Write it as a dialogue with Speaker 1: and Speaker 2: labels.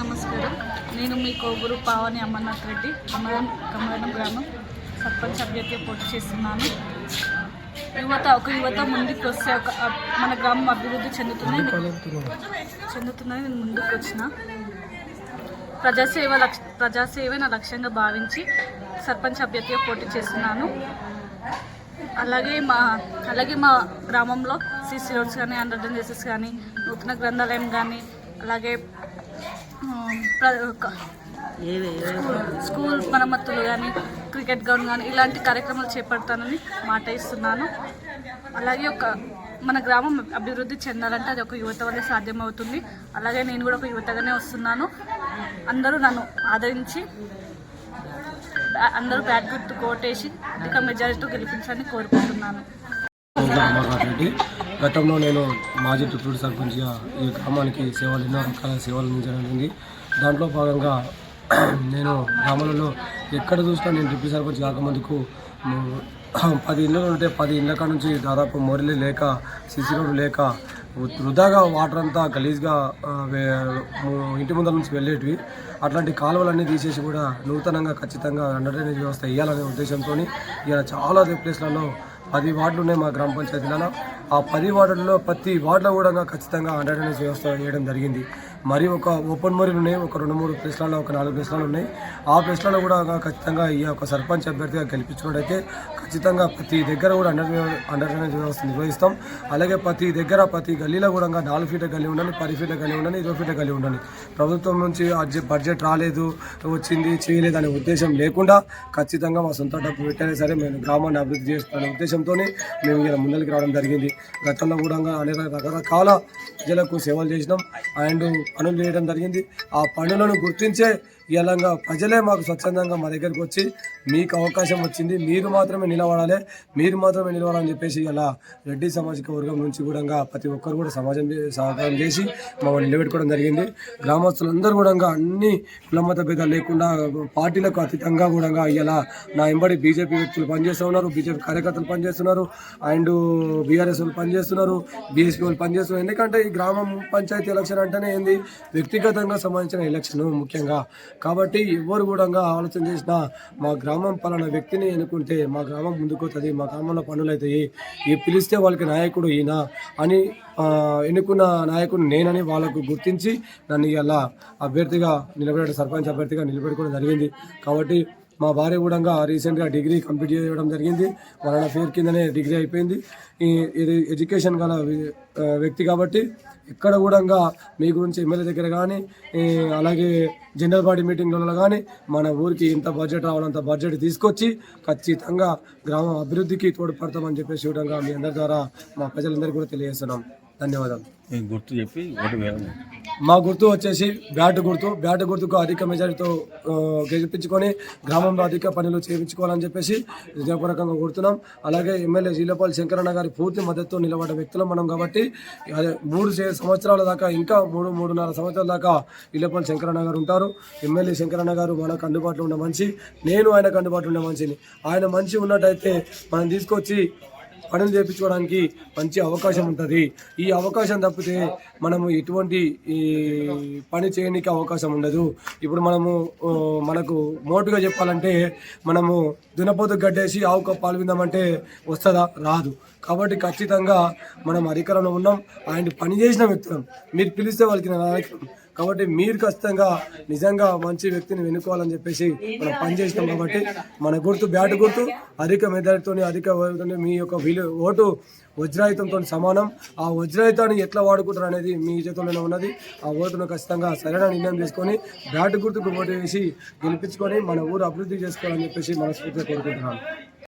Speaker 1: నమస్కారం. నేను మీ కోగురు పావని అమర్నాథ్ రెడ్డి. కమలం కమలం గ్రామం. సర్పంచ్ అభ్యర్థి పోటీ చేస్తున్నాను. యువత ఒక యువత ముందుకు వస్తే ఒక మన గ్రామం అభివృద్ధి చెందుతుంది చెందుతుందని నేను ముందుకు వచ్చిన. ప్రజాసేవ లక్ష ప్రజాసేవ నా లక్ష్యంగా భావించి సర్పంచ్ అభ్యర్థిగా పోటీ చేస్తున్నాను. అలాగే మా అలాగే మా గ్రామంలో సిసి రోడ్స్ కానీ అండర్ డ్రైనేజెస్ కానీ నూతన గ్రంథాలయం కానీ అలాగే స్కూల్ మరమ్మతులు కానీ క్రికెట్ గ్రౌండ్ కానీ ఇలాంటి కార్యక్రమాలు చేపడతానని మాట ఇస్తున్నాను. అలాగే ఒక మన గ్రామం అభివృద్ధి చెందాలంటే అది ఒక యువత వల్లే సాధ్యమవుతుంది. అలాగే నేను కూడా ఒక యువతగానే వస్తున్నాను. అందరూ నన్ను ఆదరించి అందరూ బ్యాట్ గుర్తు కోటేసి అధిక మెజారిటీతో గెలిపించాలని కోరుకుంటున్నాను.
Speaker 2: గతంలో నేను మాజీ డిప్యూటీ సర్పంచ్గా ఈ గ్రామానికి సేవలు ఎన్నో రకాల సేవలు అందించడం జరిగింది. దాంట్లో భాగంగా నేను గ్రామాలలో ఎక్కడ చూసినా నేను డిప్యూటీ సర్పంచ్ కాకముందుకు పది ఇళ్ళు ఉంటే పది ఇళ్ళ కాడ నుంచి దాదాపు మొరలి లేక సిసి రోడ్డు లేక వృధాగా వాటర్ అంతా గలీజ్గా ఇంటి ముందర నుంచి వెళ్ళేటివి. అట్లాంటి కాలువలన్నీ తీసేసి కూడా నూతనంగా ఖచ్చితంగా అండర్ డ్రైనేజ్ వ్యవస్థ వేయాలనే ఉద్దేశంతో ఇలా చాలా ప్లేస్లలో పది వార్డులు ఉన్నాయి మా గ్రామ పంచాయతీలలో ఆ పది వార్డులలో ప్రతి వార్డులో కూడా ఖచ్చితంగా అండర్టైనెన్స్ వ్యవస్థ వేయడం జరిగింది. మరి ఒక ఓపెన్ మోరీలు ఉన్నాయి. ఒక రెండు మూడు ప్లేస్లలో ఒక నాలుగు ప్లేస్లలో ఉన్నాయి. ఆ ప్లేస్లలో కూడా ఖచ్చితంగా ఈ యొక్క సర్పంచ్ అభ్యర్థిగా గెలిపించుకున్నట్టయితే ఖచ్చితంగా ప్రతి దగ్గర కూడా అండర్ అండర్ డ్రైనేజ్ వ్యవస్థ నిర్వహిస్తాం. అలాగే ప్రతి దగ్గర ప్రతి గల్లీలో కూడా నాలుగు ఫీట్ల గల్లీ ఉండండి పది ఫీట్ల గల్లీ ఉండండి ఇరవై ఫీట్ల గల్లీ ఉండండి. ప్రభుత్వం నుంచి బడ్జెట్ రాలేదు వచ్చింది చేయలేదు అనే ఉద్దేశం లేకుండా ఖచ్చితంగా మా సొంత డబ్బు పెట్టైనా సరే మేము గ్రామాన్ని అభివృద్ధి చేసుకునే ఉద్దేశంతో మేము ఇలా ముందరికి రావడం జరిగింది. గతంలో కూడా అనేక రకరకాల ప్రజలకు సేవలు చేసినాం. అండ్ పనులు చేయడం జరిగింది. ఆ పనులను గుర్తించే ఇలాగా ప్రజలే మాకు స్వచ్ఛందంగా మా దగ్గరికి వచ్చి మీకు అవకాశం వచ్చింది మీరు మాత్రమే నిలబడాలి మీరు మాత్రమే నిలబడాలని చెప్పేసి ఇలా రెడ్డి సామాజిక వర్గం నుంచి కూడా ప్రతి ఒక్కరు కూడా సమాజం చే- సహకారం చేసి మమ్మల్ని నిలబెట్టుకోవడం జరిగింది. గ్రామస్తులందరూ కూడా అన్ని కులమత భేదాలు లేకుండా పార్టీలకు అతీతంగా కూడా ఇలా నా ఎంబడి బీజేపీ వ్యక్తులు పనిచేస్తూ ఉన్నారు బీజేపీ కార్యకర్తలు పనిచేస్తున్నారు అండ్ బీఆర్ఎస్ వాళ్ళు పనిచేస్తున్నారు బీఎస్పీ వాళ్ళు పనిచేస్తున్నారు. ఎందుకంటే ఈ గ్రామం పంచాయతీ ఎలక్షన్ అంటేనే ఏంది? వ్యక్తిగతంగా సంబంధించిన ఎలక్షన్ ముఖ్యంగా. కాబట్టి ఎవరు కూడా ఆలోచన చేసినా మా గ్రామ గ్రామం పలానా వ్యక్తిని అనుకుంటే మా గ్రామం ముందుకొస్తుంది మా గ్రామంలో పనులు అవుతాయి ఈ పిలిస్తే వాళ్ళకి నాయకుడు ఈయన అని ఎన్నుకున్న నాయకుడు నేనని వాళ్ళకు గుర్తించి నన్ను ఇలా అభ్యర్థిగా నిలబెట్ట సర్పంచ్ అభ్యర్థిగా నిలబెట్టుకోవడం జరిగింది. కాబట్టి మా భార్య కూడా రీసెంట్గా డిగ్రీ కంప్లీట్ చేయడం జరిగింది. వాళ్ళ పేరు కిందనే డిగ్రీ అయిపోయింది. ఇది ఎడ్యుకేషన్ గల వ్యక్తి కాబట్టి ఎక్కడ కూడా మీ గురించి ఎమ్మెల్యే దగ్గర కానీ అలాగే జనరల్ బాడీ మీటింగ్లలో కానీ మన ఊరికి ఇంత బడ్జెట్ రావాలంత బడ్జెట్ తీసుకొచ్చి ఖచ్చితంగా గ్రామం అభివృద్ధికి తోడ్పడతామని చెప్పేసి విధంగా మీ అందరి ద్వారా మా ప్రజలందరికీ కూడా తెలియజేస్తున్నాం. ధన్యవాదాలు.
Speaker 3: ఈ గుర్తు చెప్పి ఓటు వేయాలి
Speaker 2: మా గుర్తు వచ్చేసి బ్యాట్ గుర్తు. బ్యాట్ గుర్తుకు అధిక మెజారిటీతో గెలిపించుకొని గ్రామంలో అధిక పనులు చేయించుకోవాలని చెప్పేసి హృదయపూర్వకంగా కోరుతున్నాం. అలాగే ఎమ్మెల్యే జీలపల్లి శంకరన్న గారి పూర్తి మద్దతుతో నిలబడ్డ వ్యక్తులం మనం కాబట్టి అదే మూడు సంవత్సరాల దాకా ఇంకా మూడు మూడున్నర సంవత్సరాల దాకా ఇల్లపల్లి శంకరన్న గారు ఉంటారు. ఎమ్మెల్యే శంకరన్న గారు మనకు అందుబాటులో ఉన్న మనిషి. నేను ఆయనకు అందుబాటులో ఉన్న మనిషిని. ఆయన మంచి ఉన్నట్టయితే మనం తీసుకొచ్చి పనులు చేయించుకోవడానికి మంచి అవకాశం ఉంటుంది. ఈ అవకాశం తప్పితే మనము ఎటువంటి ఈ పని చేయడానికి అవకాశం ఉండదు. ఇప్పుడు మనము మనకు మోటుగా చెప్పాలంటే మనము దునపోతు గడ్డేసి ఆవుక పాలు విందామంటే వస్తుందా? రాదు. కాబట్టి ఖచ్చితంగా మనం అధికారంలో ఉన్నాం. ఆయన పని చేసిన వ్యక్తులం. మీరు పిలిస్తే వాళ్ళకి నా కాబట్టి మీరు ఖచ్చితంగా నిజంగా మంచి వ్యక్తిని వెనుకోవాలని చెప్పేసి మనం పనిచేసినాం కాబట్టి మన గుర్తు బ్యాట్ గుర్తు అధిక మెదడుతో అధిక మీ యొక్క విలు ఓటు వజ్రాయుతంతో సమానం. ఆ వజ్రాయుతాన్ని ఎట్లా వాడుకుంటారు అనేది మీ చేతుల్లోనే ఉన్నది. ఆ ఓటును ఖచ్చితంగా సరైన నిర్ణయం తీసుకొని బ్యాట్ గుర్తుకు ఓటు వేసి గెలిపించుకొని మన ఊరు అభివృద్ధి చేసుకోవాలని చెప్పేసి మనస్ఫూర్తిగా కోరుకుంటున్నాను.